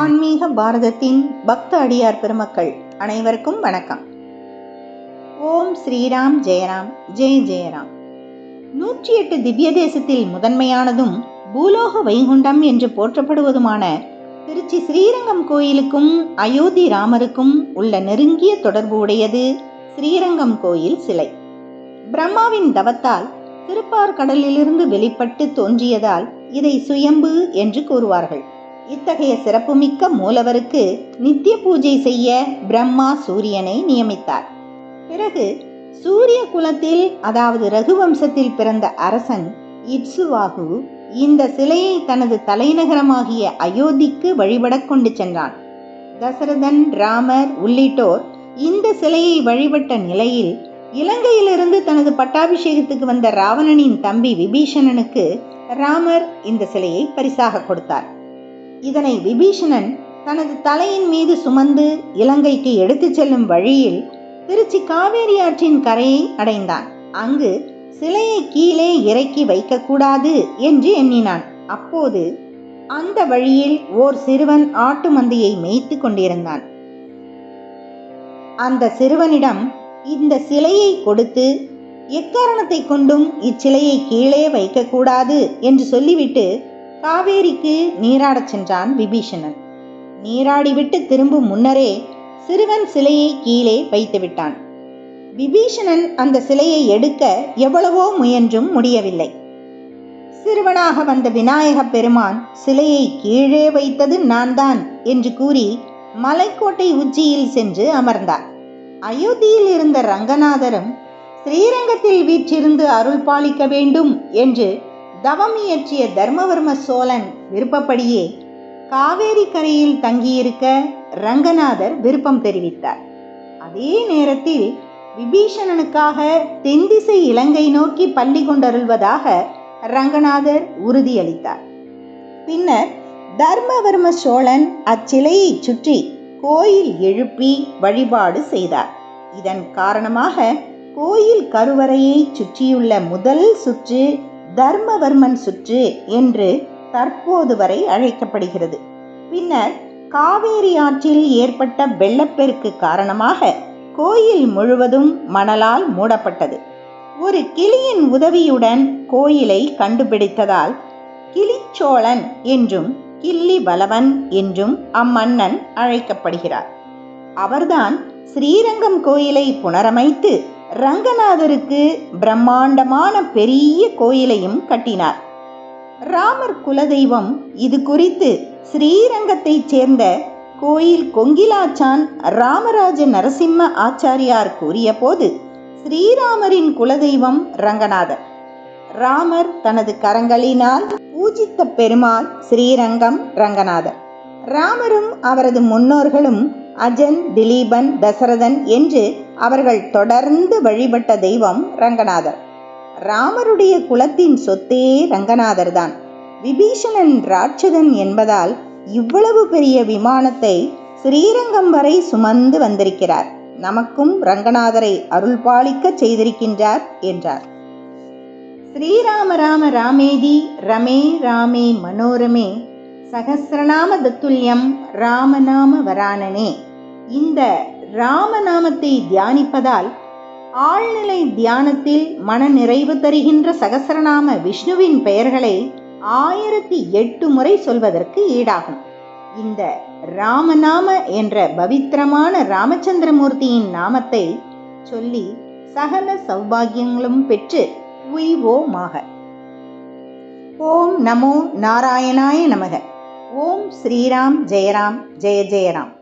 ஆன்மீக பாரதத்தின் பக்த அடியார் பெருமக்கள் அனைவருக்கும் வணக்கம். ஓம் ஸ்ரீராம் ஜெயராம் ஜெய ஜெயராம். நூற்றி எட்டு திவ்ய தேசத்தில் முதன்மையானதும் பூலோக வைகுண்டம் என்று போற்றப்படுவதுமான திருச்சி ஸ்ரீரங்கம் கோயிலுக்கும் அயோத்தி ராமருக்கும் உள்ள நெருங்கிய தொடர்பு உடையது ஸ்ரீரங்கம் கோயில் சிலை. பிரம்மாவின் தவத்தால் திருப்பார் கடலிலிருந்து வெளிப்பட்டு தோன்றியதால் இதை சுயம்பு என்று கூறுவார்கள். இத்தகைய சிறப்புமிக்க மூலவருக்கு நித்திய பூஜை செய்ய பிரம்மா சூரியனை நியமித்தார். பிறகு சூரிய குலத்தில் அதாவது ரகுவம்சத்தில் பிறந்த அரசன் இட்சுவாகு இந்த சிலையை தனது தலைநகரமாகிய அயோத்திக்கு வழிபடக் கொண்டு சென்றான். தசரதன் ராமர் உள்ளிட்டோர் இந்த சிலையை வழிபட்ட நிலையில் இலங்கையிலிருந்து தனது பட்டாபிஷேகத்துக்கு வந்த ராவணனின் தம்பி விபீஷணனுக்கு ராமர் இந்த சிலையை பரிசாக கொடுத்தார். இதனை விபீஷணன் தனது தலையின் மீது சுமந்து இலங்கைக்கு எடுத்துச் செல்லும் வழியில் திருச்சி காவேரி ஆற்றின் கரையை அடைந்தான். அங்கு சிலையை கீழே இறக்கி வைக்கக்கூடாது என்று எண்ணினான். அப்போது அந்த வழியில் ஓர் சிறுவன் ஆட்டு மந்தையை மேய்த்து கொண்டிருந்தான். அந்த சிறுவனிடம் இந்த சிலையை கொடுத்து எக்காரணத்தை கொண்டும் இச்சிலையை கீழே வைக்கக்கூடாது என்று சொல்லிவிட்டு காவேரிக்கு நீராடச் சென்றான் விபீஷணன். நீராடிவிட்டு திரும்பும் முன்னரே சிறுவன் சிலையை கீழே வைத்து விட்டான். விபீஷணன் அந்த சிலையை எடுக்க எவ்வளவோ முயன்றும் முடியவில்லை. சிறுவனாக வந்த விநாயக பெருமான் சிலையை கீழே வைத்தது நான் தான் என்று கூறி மலைக்கோட்டை உச்சியில் சென்று அமர்ந்தார். அயோத்தியில் இருந்த ரங்கநாதரும் ஸ்ரீரங்கத்தில் வீற்றிருந்து அருள் பாலிக்க வேண்டும் என்று தவம் இயற்றிய தர்மவர்ம சோழன் விருப்பப்படியே காவேரி கரையில் தங்கியிருக்க ரங்கநாதர் விருப்பம் தெரிவித்தார். அதே நேரத்தில் விபீஷணனுக்காக தென்திசை இலங்கை நோக்கி பள்ளி கொண்டருள்வதாக ரங்கநாதர் உறுதியளித்தார். பின்னர் தர்மவர்ம சோழன் அச்சிலையை சுற்றி கோயில் எழுப்பி வழிபாடு செய்தார். இதன் காரணமாக கோயில் கருவறையை சுற்றியுள்ள முதல் சுற்று தர்மவர்மன் சுற்று என்று தற்போது வரை அழைக்கப்படுகிறது. பின்னர் காவேரி ஆற்றில் ஏற்பட்ட வெள்ளப்பெருக்கு காரணமாக கோயில் முழுவதும் மணலால் மூடப்பட்டது. ஒரு கிளியின் உதவியுடன் கோயிலை கண்டுபிடித்ததால் கிளிச்சோழன் என்றும் கிள்ளி பலவன் என்றும் அம்மன்னன் அழைக்கப்படுகிறார். அவர்தான் ஸ்ரீரங்கம் கோயிலை புனரமைத்து ரங்கநாதருக்கு பிரம்மாண்டமான பெரிய கோயிலையும் கட்டினார். ராமர் குலதெய்வம் இது குறித்து ஸ்ரீரங்கத்தைச் சேர்ந்த கோயில் கொங்கிலாச்சான் ராமராஜ நரசிம்ம ஆச்சாரியார் கூறிய போது ஸ்ரீராமரின் குலதெய்வம் ரங்கநாதர். ராமர் தனது கரங்களினால் பூஜித்த பெருமாள் ஸ்ரீரங்கம் ரங்கநாதர். ராமரும் அவரது முன்னோர்களும் அஜன் திலீபன் தசரதன் என்று அவர்கள் தொடர்ந்து வழிபட்ட தெய்வம் ரங்கநாதர். ராமருடைய குலத்தின் சொத்தே ரங்கநாதர் தான் விபீஷணன் ராட்சதன் என்பதால் இவ்வளவு பெரிய விமானத்தை ஸ்ரீரங்கம் வரை சுமந்து வந்திருக்கிறார். நமக்கும் ரங்கநாதரை அருள் பாலிக்க செய்திருக்கின்றார் என்றார். ஸ்ரீராம ராம ராமேதி ரமே ராமே மனோரமே சகசிரநாம தத்துல்யம் ராமநாம வராணனே இந்த ராமநாமத்தை தியானிப்பதால் ஆழ்நிலை தியானத்தில் மன நிறைவு தருகின்ற சகசரநாம விஷ்ணுவின் பெயர்களை ஆயிரத்தி எட்டு முறை சொல்வதற்கு ஈடாகும். இந்த ராமநாம என்ற பவித்திரமான ராமச்சந்திரமூர்த்தியின் நாமத்தை சொல்லி சகல சௌபாகியங்களும் பெற்று உய்வோமாக. ஓம் நமோ நாராயணாய நமக. ஓம் ஸ்ரீராம் ஜெயராம் ஜெய ஜெயராம்.